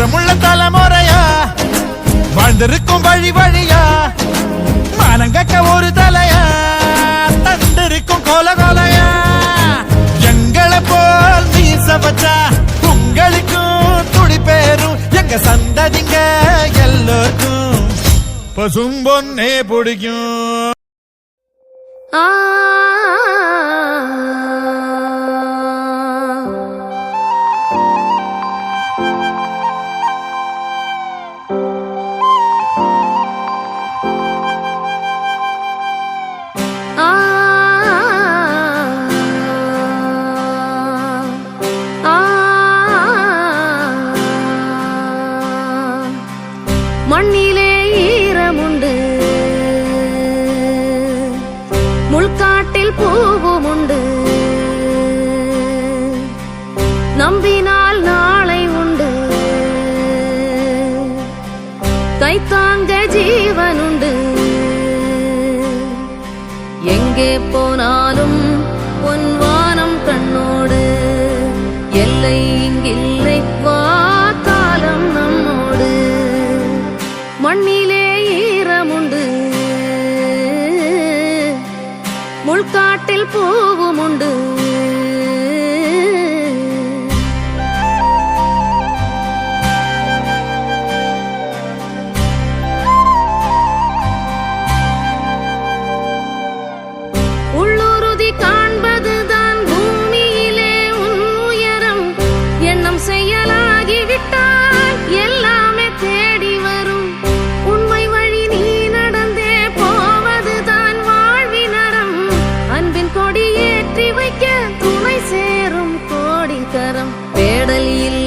ஈரமுள்ள தலைமுறையா? வாழ்ந்திருக்கும் வழி வழியா? மானங்கக்க ஒரு தலையா? தந்திருக்கும் கோல கோலையா? எங்களை போல் மீச வச்சா உங்களுக்கும் துடி பேரும். எங்க சந்ததிங்க எல்லோருக்கும். பசும் பொன்னே பிடிக்கும். ஆ மண்ணிலே ஈரமுண்டு. முள்காட்டில் பூவும் உண்டு நம்பினால் நாளை உண்டு. கைத்தாங்க ஜீவனுண்டு. எங்கே போனாலும் உள்காட்டில் பூவும் உண்டு துணைக்க துணை சேரும் கோடி கரம். பேடலியில்